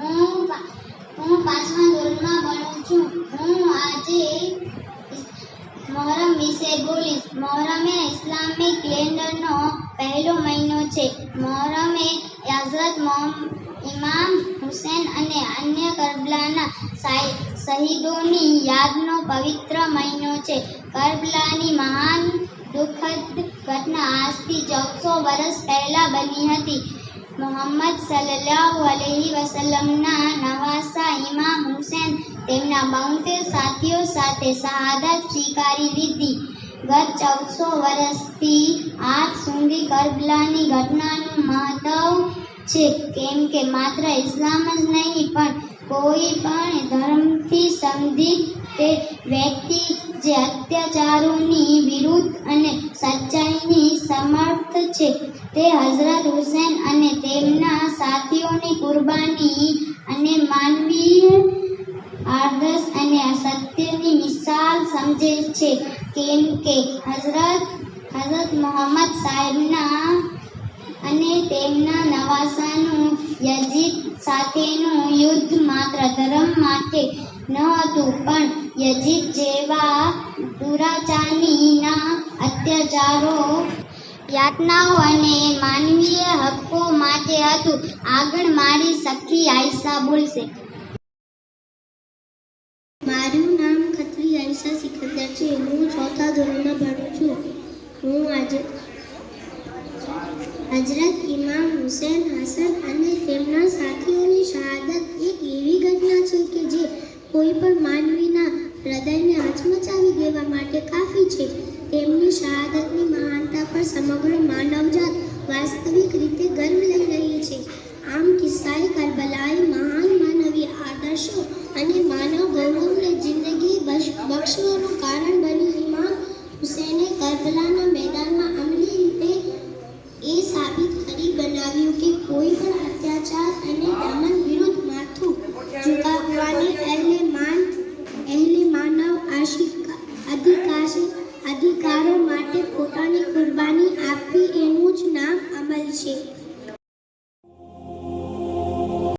હું હું પાંચમા ધોરણમાં ભણું છું. હું આજે મોહરમ વિશે બોલીશ. મહોરમ એ ઇસ્લામિક કેલેન્ડરનો પહેલો મહિનો છે. મહોરમ એ હઝરત ઇમામ હુસેન અને અન્ય કરબલાના શહીદોની યાદનો પવિત્ર મહિનો છે. કરબલાની મહાન દુઃખદ ઘટના આજથી ચૌદસો વર્ષ પહેલાં બની હતી. મોહમ્મદ સલ્લલ્લાહુ અલૈહિ વસલ્લમના નવાસા ઇમામ હુસેન તેમના બોતેર સાથીઓ સાથે શહાદત સ્વીકારી લીધી. ગત ચૌદસો વર્ષથી આજ સુધી કરબલાની ઘટનાનું મહત્વ છે, કેમ કે માત્ર ઇસ્લામ જ નહીં, પણ કોઈ પણ ધર્મથી સંબંધિત વ્યક્તિ જે અત્યાચારોની વિરુદ્ધ અને સચ્ચાઈની સમર્થ છે, તે હઝરત હુસેન અને તેમના સાથીઓની કુરબાની અને માનવીય આદર્શ અને સત્યની મિસાલ સમજે છે, કેમ કે હઝરત હઝરત મોહમ્મદ સાહેબના અને તેમના નવાસાનું યજીદ સાથેનું યુદ્ધ માત્ર ધર્મ માટે ન હતું, પણ યજીદ જેવા દુરાચારીના અત્યાચારો યાતનાઓ અને માનવીય હક્કો માટે હતું. આગળ મારી સખી આયશા બોલશે. મારું નામ ખત્રી આયશા સિકંદર છે. હું ચોથા ધોરણમાં ભણું છું. હું આજે હજરત ઇમામ હુસેન, હસન અને તેમના સાથીઓની શહાદત એક એવી ઘટના છે કે જે કોઈ પણ માનવીના હૃદયને દેવા માટે કાફી છે. તેમની શહાદતની મહાનતા પર સમગ્ર માનવજાત વાસ્તવિક રીતે ગર્વ લઈ રહી છે. આમ કિસ્સાએ કરબલાએ મહાન માનવી આદર્શો અને માનવ ગૌરવને જિંદગી બક્ષ- બક્ષવાનું કારણ બની ઇમામ હુસેને કરબલાના મેદાનમાં અમલી રીતે એ સાબિત કરી બનાવ્યું કે કોઈ પણ અત્યાચાર અને દમન વિરુદ્ધ માથું ઝુકાવવાની અહેલે માન અહેલે માનવ આશિકા અધિકાર અધિકારો માટે